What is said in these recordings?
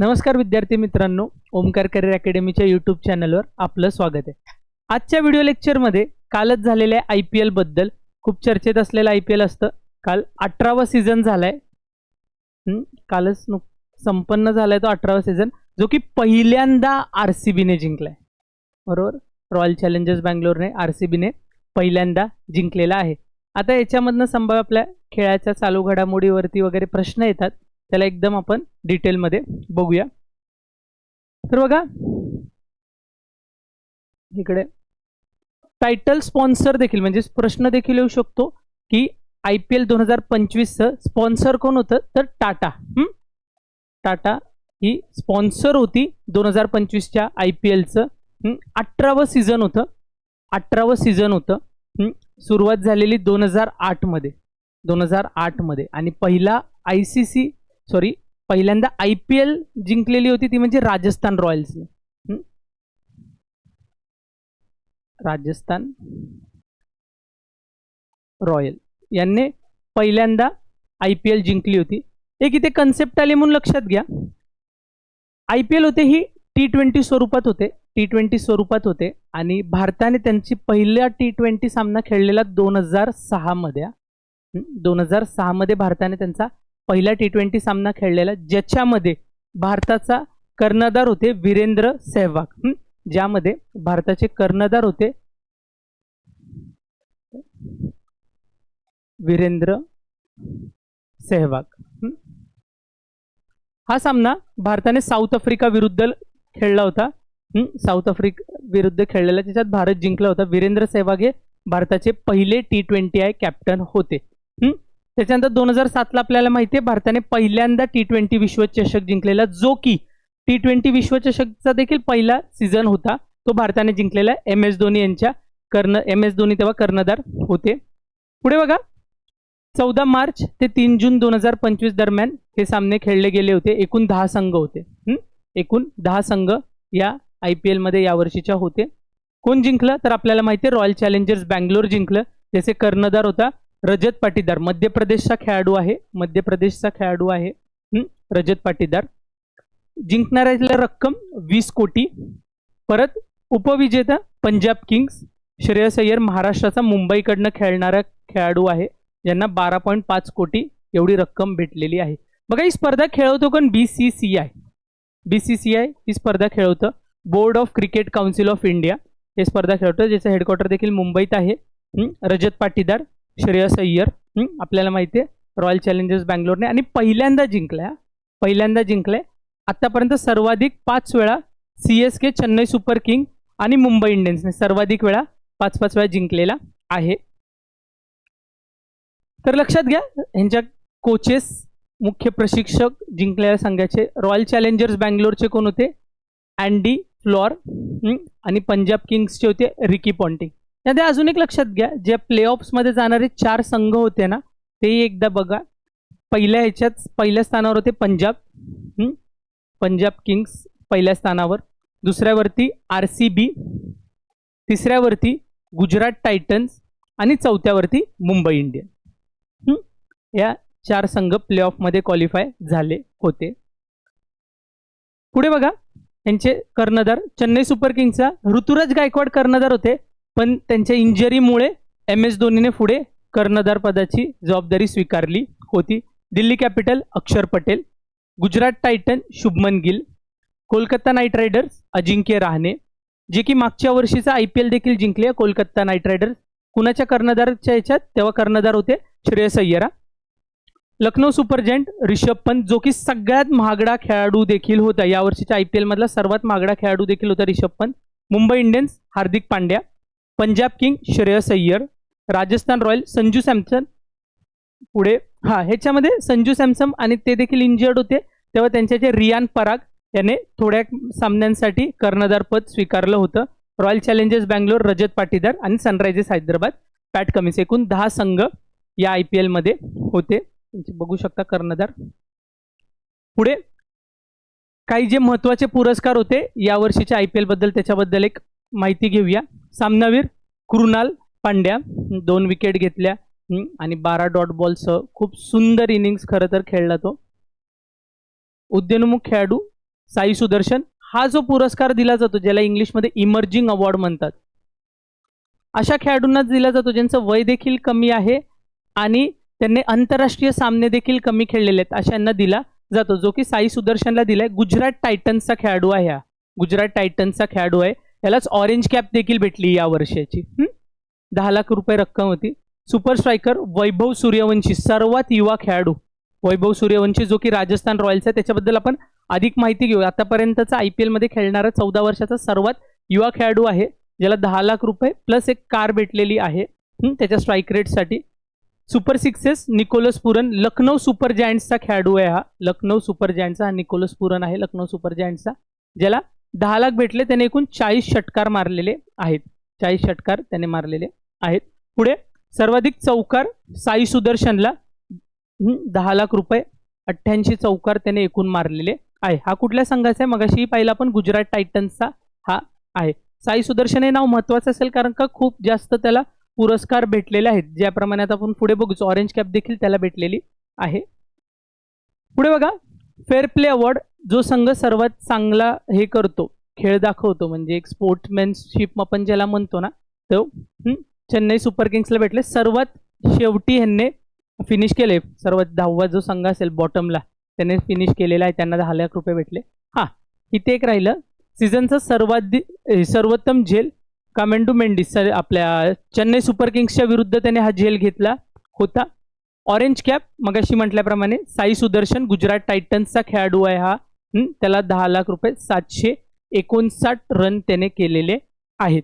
नमस्कार विद्यार्थी मित्रांनो ओमकार करिअर अकॅडमीच्या यूट्यूब चॅनलवर आपलं स्वागत आहे. आजच्या व्हिडिओ लेक्चरमध्ये कालच झालेल्या आय पी एलबद्दल खूप चर्चेत असलेलं आय पी एल असतं. काल अठरावा सीझन झालाय. आहे कालच नुक संपन्न झालाय तो अठरावा सीझन जो की पहिल्यांदा आर सी बीने जिंकलाय. बरोबर? रॉयल चॅलेंजर्स बँगलोरने आर सी बीने पहिल्यांदा जिंकलेला आहे. आता याच्यामधनं संभाव्य आपल्या खेळाच्या चालू घडामोडीवरती वगैरे प्रश्न येतात. त्याला एकदम आपण डिटेलमध्ये बघूया. तर बघा. इकडे. टायटल स्पॉन्सर देखील म्हणजे प्रश्न देखील येऊ शकतो की आय पी एल दोन हजार पंचवीसचं स्पॉन्सर कोण होतं? तर टाटा. टाटा ही स्पॉन्सर होती दोन हजार पंचवीसच्या आय पी एलचं अठरावं सीझन होतं. अठरावं सीझन होतं. सुरुवात झालेली दोन हजार आठमध्ये दोन हजार आठमध्ये आणि पहिला आय सी सी सॉरी पहिल्यांदा आय पी एल जिंकलेली होती ती म्हणजे राजस्थान रॉयल्सने राजस्थान रॉयल यांनी पहिल्यांदा आय पी एल जिंकली होती. एक इथे कन्सेप्ट आली म्हणून लक्षात घ्या. आय पी एल होते ही टी ट्वेंटी स्वरूपात होते. टी ट्वेंटी स्वरूपात होते. आणि भारताने त्यांची पहिल्या टी ट्वेंटी सामना खेळलेला दोन हजार सहामध्ये दोन हजार सहामध्ये भारताने त्यांचा पहिला टी ट्वेंटी सामना खेळलेला ज्याच्यामध्ये भारताचा कर्णधार होते वीरेंद्र सेहवाग. ज्यामध्ये भारताचे कर्णधार होते वीरेंद्र सेहवाग. हा? सामना भारताने साऊथ आफ्रिका विरुद्ध खेळला होता. साऊथ आफ्रिका विरुद्ध खेळलेला त्याच्यात भारत जिंकला होता. वीरेंद्र सेहवाग हे भारताचे पहिले टी ट्वेंटी आय कॅप्टन होते. त्याच्यानंतर दोन हजार सातला आपल्याला माहिती आहे भारताने पहिल्यांदा टी ट्वेंटी विश्वचषक जिंकलेला जो की टी ट्वेंटी विश्वचषकचा देखील पहिला सीझन होता तो भारताने जिंकलेला एम एस धोनी यांच्या कर्ण एम एस धोनी तेव्हा कर्णधार होते. पुढे बघा. चौदा मार्च ते तीन जून दोन हजार पंचवीस दरम्यान हे सामने खेळले गेले होते. एकूण दहा संघ होते. एकूण दहा संघ या आय पी एलमध्ये यावर्षीच्या होते. कोण जिंकलं? तर आपल्याला माहिती आहे रॉयल चॅलेंजर्स बँगलोर जिंकलं. ज्याचे कर्णधार होता रजत पाटीदार मध्य प्रदेशचा खेळाडू आहे मध्य प्रदेशचा खेळाडू आहे. रजत पाटीदार. जिंकणाऱ्याला रक्कम वीस कोटी. परत उपविजेता पंजाब किंग्स श्रेयस अय्यर महाराष्ट्राचा मुंबईकडनं खेळणारा खेळाडू आहे. ज्यांना बारा पॉईंट पाच कोटी एवढी रक्कम भेटलेली आहे. बघा ही स्पर्धा खेळवतो कोण? B C C I. B C C I ही स्पर्धा खेळवतं. Board of Cricket Council of India हे स्पर्धा खेळवतं ज्याचं हेडक्वार्टर देखील मुंबईत आहे. रजत पाटीदार. श्रेयस अय्यर आपल्याला माहिती आहे रॉयल चॅलेंजर्स बँगलोरने आणि पहिल्यांदा जिंकल्या पहिल्यांदा जिंकले आतापर्यंत सर्वाधिक पाच वेळा C S K Chennai Super King आणि मुंबई इंडियन्सने सर्वाधिक वेळा पाच पाच वेळा जिंकलेला आहे. तर लक्षात घ्या ह्यांच्या कोचेस मुख्य प्रशिक्षक जिंकलेल्या संघाचे रॉयल चॅलेंजर्स बँगलोरचे कोण होते? अँडी फ्लॉर आणि पंजाब किंग्सचे होते रिकी पॉन्टिंग त्यामध्ये अजून एक लक्षात घ्या जे प्ले ऑफ्समध्ये जाणारे चार संघ होते ना तेही एकदा बघा. पहिल्या ह्याच्यात पहिल्या स्थानावर होते पंजाब हं? पंजाब किंग्स पहिल्या स्थानावर. दुसऱ्यावरती आर सी बी तिसऱ्यावरती गुजरात टायटन्स आणि चौथ्यावरती मुंबई इंडियन. या चार संघ प्ले ऑफमध्ये क्वालिफाय झाले होते. पुढे बघा यांचे कर्णधार चेन्नई सुपर किंग्सचा ऋतुराज गायकवाड कर्णधार होते. पण त्यांच्या इंजरीमुळे एम एस धोनीने पुढे कर्णधार पदाची जबाबदारी स्वीकारली होती. Delhi Capital Axar Patel Gujarat Titan Shubman Gill Kolkata Knight Riders Ajinkya Rahane जे की मागच्या वर्षीचा आय पी एल देखील जिंकले. कोलकाता नाईट रायडर्स कुणाच्या कर्णधारच्या ह्याच्यात तेव्हा कर्णधार होते श्रेयस अय्यरा. लखनौ सुपर जायंट रिषभ पंत जो की सगळ्यात महागडा खेळाडू देखील होता. यावर्षीच्या आय पी एलमधला सर्वात महागडा खेळाडू देखील होता Rishabh Pant. Mumbai Indians Hardik Pandya Punjab King Shreyas Iyer Rajasthan Royal Sanju Samson पुढे हा ह्याच्यामध्ये संजू सॅमसम आणि ते देखील इंजर्ड होते. तेव्हा त्यांच्या जे रियान पराग याने थोड्या सामन्यांसाठी कर्णधार पद स्वीकारलं होतं. रॉयल चॅलेंजर्स बँगलोर रजत पाटीदार आणि सनरायझर्स हैदराबाद पॅट कमिन्स एकूण दहा संघ या आय पी एलमध्ये होते. म्हणजे बघू शकता कर्णधार. पुढे काही जे महत्त्वाचे पुरस्कार होते यावर्षीच्या आय पी एलबद्दल त्याच्याबद्दल एक माहिती घेऊया. सामनावीर कृणाल पांड्या दोन विकेट घेतल्या आणि बारा डॉट बॉलसह खूप सुंदर इनिंग्स खरं तर खेळला तो. उद्योन्मुख खेळाडू साई सुदर्शन हा जो पुरस्कार दिला जातो ज्याला इंग्लिशमध्ये इमर्जिंग अवॉर्ड म्हणतात. अशा खेळाडूंनाच दिला जातो ज्यांचं वय देखील कमी आहे आणि त्यांनी आंतरराष्ट्रीय सामने देखील कमी खेळलेले आहेत अशांना दिला जातो जो की साई सुदर्शनला दिलाय. गुजरात टायटन्सचा खेळाडू आहे हा. गुजरात टायटन्सचा खेळाडू आहे. यालाच ऑरेंज कॅप देखील भेटली या वर्षाची. दहा लाख रुपये रक्कम होती. सुपर स्ट्रायकर वैभव सूर्यवंशी सर्वात युवा खेळाडू. वैभव सूर्यवंशी जो की राजस्थान रॉयल्स आहे त्याच्याबद्दल आपण अधिक माहिती घेऊ आतापर्यंतचा आय पी एलमध्ये खेळणारा चौदा वर्षाचा सर्वात युवा खेळाडू आहे ज्याला दहा लाख रुपये प्लस एक कार भेटलेली आहे त्याच्या strike रेटसाठी super sixes Nicholas Pooran Lucknow Super जायंट्सचा खेळाडू आहे हा. लखनौ सुपर जायंट्सचा हा निकोलस पुरन आहे लखनौ सुपर जायंट्सचा ज्याला दहा लाख भेटले त्याने एकूण चाळीस षटकार मारलेले आहेत. चाळीस षटकार त्याने मारलेले आहेत. पुढे सर्वाधिक चौकार साई सुदर्शनला दहा लाख रुपये अठ्ठ्याऐंशी चौकार त्याने एकूण मारलेले आहे. हा कुठल्या संघाचा आहे? मगाशी पाहिला पण गुजरात टायटन्सचा हा आहे. साई सुदर्शन हे नाव महत्वाचं असेल कारण का खूप जास्त त्याला पुरस्कार भेटलेले आहेत. ज्याप्रमाणे आता आपण पुढे बघूच ऑरेंज कॅप देखील त्याला भेटलेली आहे. पुढे बघा फेअर प्ले अवॉर्ड जो संघ सर्वात चांगला हे करतो खेळ दाखवतो म्हणजे एक स्पोर्ट्समॅनशिप आपण ज्याला म्हणतो ना तो चेन्नई सुपर किंग्सला भेटले. सर्वात शेवटी ह्यांनी फिनिश केले. सर्वात दहावा जो संघ असेल बॉटमला त्याने फिनिश केलेला आहे. त्यांना दहा लाख रुपये भेटले. हां इथे एक राहिलं. सीझनचं सर्वाधिक सर्वोत्तम झेल कामेंडू मेंडिस सर आपल्या चेन्नई सुपर किंग्सच्या विरुद्ध त्याने हा झेल घेतला होता. ऑरेंज कॅप मगाशी म्हटल्याप्रमाणे साई सुदर्शन गुजरात टायटन्सचा खेळाडू आहे हा. त्याला दहा लाख रुपये सातशे एकोणसाठ रन त्याने केलेले आहेत.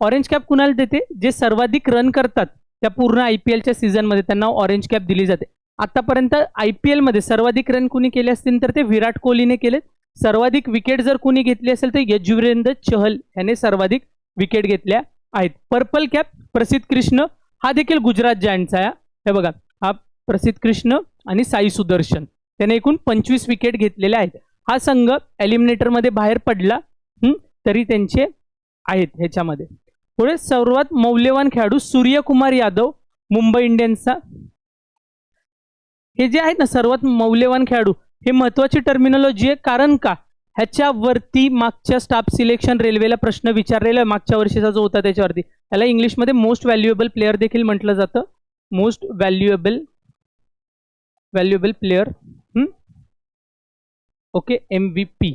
ऑरेंज कॅप कुणाला देते? जे सर्वाधिक रन करतात त्या पूर्ण आय पी एलच्या सीझनमध्ये त्यांना ऑरेंज कॅप दिली जाते. आतापर्यंत आय पी एलमध्ये सर्वाधिक रन कुणी केले असतील तर ते विराट कोहलीने केलेत. सर्वाधिक विकेट जर कुणी घेतली असेल तर यजुवेंद्र चहल याने सर्वाधिक विकेट घेतल्या आहेत. पर्पल कॅप प्रसिद्ध कृष्ण हा देखील गुजरात जायंटचा आहे. हे बघा हा प्रसिद्ध कृष्ण आणि साई सुदर्शन. त्याने एकूण पंचवीस विकेट घेतलेले आहेत. हा संघ एलिमिनेटरमध्ये बाहेर पडला तरी त्यांचे आहेत ह्याच्यामध्ये. पुढे सर्वात मौल्यवान खेळाडू सूर्यकुमार यादव मुंबई इंडियन्सचा. हे जे आहेत ना सर्वात मौल्यवान खेळाडू हे महत्वाची टर्मिनॉलॉजी आहे. कारण का? ह्याच्यावरती मागच्या स्टाफ सिलेक्शन रेल्वेला प्रश्न विचारलेला आहे मागच्या वर्षीचा जो होता त्याच्यावरती. त्याला इंग्लिशमध्ये मोस्ट व्हॅल्युएबल प्लेअर देखील म्हटलं जातं. Most valuable valuable player okay M V P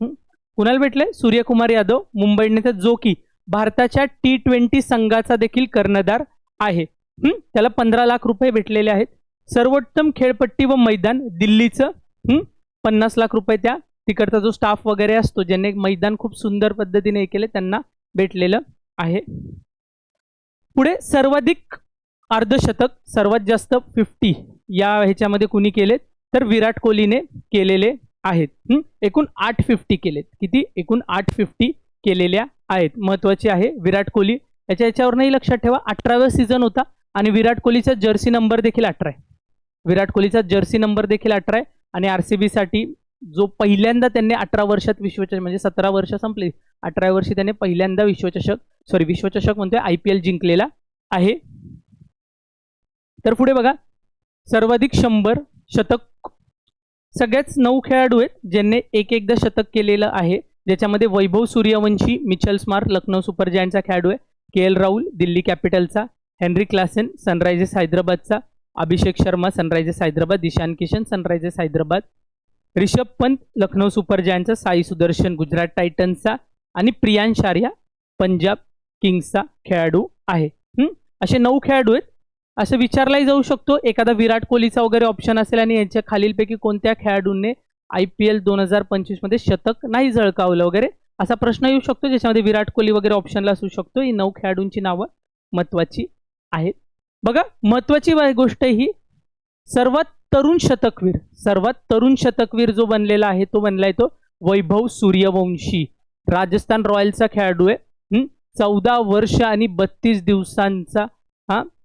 कुणाला भेटले सूर्यकुमार यादव मुंबई तर जो की भारताच्या टी ट्वेंटी संघाचा देखील कर्णधार आहे. त्याला पंधरा लाख रुपये भेटलेले आहेत. सर्वोत्तम खेळपट्टी व मैदान दिल्लीचं. पन्नास लाख रुपये त्या. तिकडचा जो स्टाफ वगैरे असतो ज्यांनी मैदान खूप सुंदर पद्धतीने केले त्यांना भेटलेलं आहे. पुढे सर्वाधिक अर्धशतक सर्वात जास्त फिफ्टी या ह्याच्यामध्ये कुणी केलेत? तर विराट कोहलीने केलेले आहेत. एकूण आठ फिफ्टी केलेत. किती? एकूण आठ फिफ्टी केलेल्या आहेत. महत्त्वाचे आहे विराट कोहली. याच्या याच्यावरनंही लक्षात ठेवा अठराव्या सीझन होता आणि विराट कोहलीचा जर्सी नंबर देखील अठरा आहे. विराट कोहलीचा जर्सी नंबर देखील अठरा आहे आणि आर सी बीसाठी जो पहिल्यांदा त्यांनी अठरा वर्षात विश्वचषक म्हणजे सतरा वर्ष संपली अठरा वर्षी त्याने पहिल्यांदा विश्वचषक सॉरी विश्वचषक म्हणतोय आय पी एल जिंकलेला आहे. तर पुढे बघा सर्वाधिक शंभर शतक सगळ्याच नऊ खेळाडू आहेत ज्यांनी एक एकदा शतक केलेलं आहे. ज्याच्यामध्ये वैभव सूर्यवंशी मिचल स्मार्क लखनौ सुपर जायंटचा खेळाडू आहे. के एल राहुल दिल्ली कॅपिटलचा Henry Klaasen Sunrisers हैदराबादचा. Abhishek Sharma Sunrisers Hyderabad. Ishan Kishan Sunrisers Hyderabad. Rishabh Pant Lucknow Super जायंटचा Sai Sudharsan Gujarat टायटन्सचा. आणि प्रियांश आर्या पंजाब किंग्सचा खेळाडू आहे. असे नऊ खेळाडू आहेत. असं विचारलाही जाऊ शकतो. एखादा विराट कोहलीचा वगैरे ऑप्शन असेल आणि यांच्या खालीलपैकी कोणत्या खेळाडूंनी आय पी एल दोन हजार पंचवीसमध्ये शतक नाही झळकावलं वगैरे असा प्रश्न येऊ शकतो. ज्याच्यामध्ये विराट कोहली वगैरे ऑप्शनला असू शकतो. ही नऊ खेळाडूंची नावं महत्वाची आहेत. बघा महत्वाची गोष्ट ही सर्वात तरुण शतकवीर सर्वात तरुण शतकवीर जो बनलेला आहे तो बनलाय तो वैभव सूर्यवंशी. राजस्थान रॉयल्सचा खेळाडू आहे. चौदा वर्ष आणि बत्तीस दिवसांचा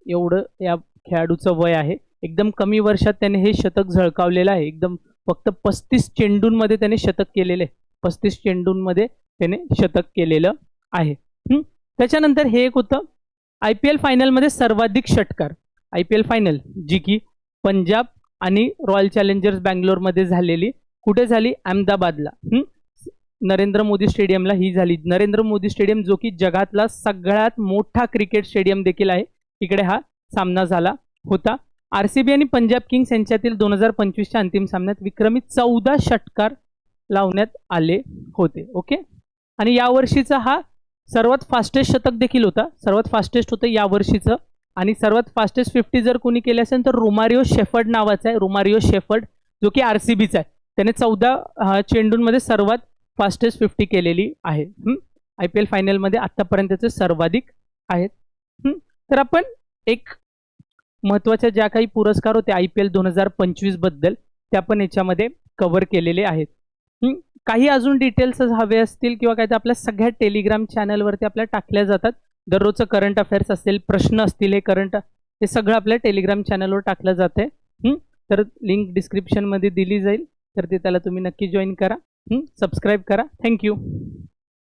एवढं या खेळाडूचं वय आहे. एकदम कमी वर्षात त्याने हे शतक झळकावलेलं आहे. एकदम फक्त पस्तीस चेंडूंमध्ये त्याने शतक केलेले आहे. पस्तीस चेंडूंमध्ये त्याने शतक केलेलं आहे. त्याच्यानंतर हे एक होतं आय पी एल फायनलमध्ये सर्वाधिक षटकार. आय पी एल फायनल जी की पंजाब आणि रॉयल चॅलेंजर्स बँगलोरमध्ये झालेली. कुठे झाली? अहमदाबादला. नरेंद्र मोदी स्टेडियमला ही झाली. नरेंद्र मोदी स्टेडियम जो की जगातला सगळ्यात मोठा क्रिकेट स्टेडियम देखील आहे. इकडे हा सामना झाला होता. आर सी बी आणि पंजाब किंग्स यांच्यातील दोन हजार पंचवीसच्या अंतिम सामन्यात विक्रमी चौदा षटकार लावण्यात आले होते. ओके? आणि यावर्षीचा हा सर्वात फास्टेस्ट शतक देखील होता. सर्वात फास्टेस्ट होतं यावर्षीचं आणि सर्वात फास्टेस्ट फिफ्टी जर कोणी केली असेल तर रोमारिओ शेफर्ड नावाचा आहे. रोमारिओ शेफर्ड जो की आर सी बीचा आहे. त्याने चौदा चेंडूंमध्ये सर्वात फास्टेस्ट फिफ्टी केलेली आहे. आय पी एल फायनलमध्ये आत्तापर्यंतचे सर्वाधिक आहेत. तर आपण एक महत्त्वाच्या ज्या काही पुरस्कार होते आय पी एल दोन हजार पंचवीसबद्दल त्या पण याच्यामध्ये कव्हर केलेले आहेत. काही अजून डिटेल्स हवे असतील किंवा काय तर आपल्या सगळ्या टेलिग्राम चॅनलवरती आपल्या टाकल्या जातात. दररोजचं करंट अफेअर्स असेल प्रश्न असतील हे करंट हे सगळं आपल्या टेलिग्राम चॅनलवर टाकलं जातं. आहे तर लिंक डिस्क्रिप्शनमध्ये दिली जाईल. तर ते त्याला तुम्ही नक्की जॉईन करा. सबस्क्राईब करा. थँक्यू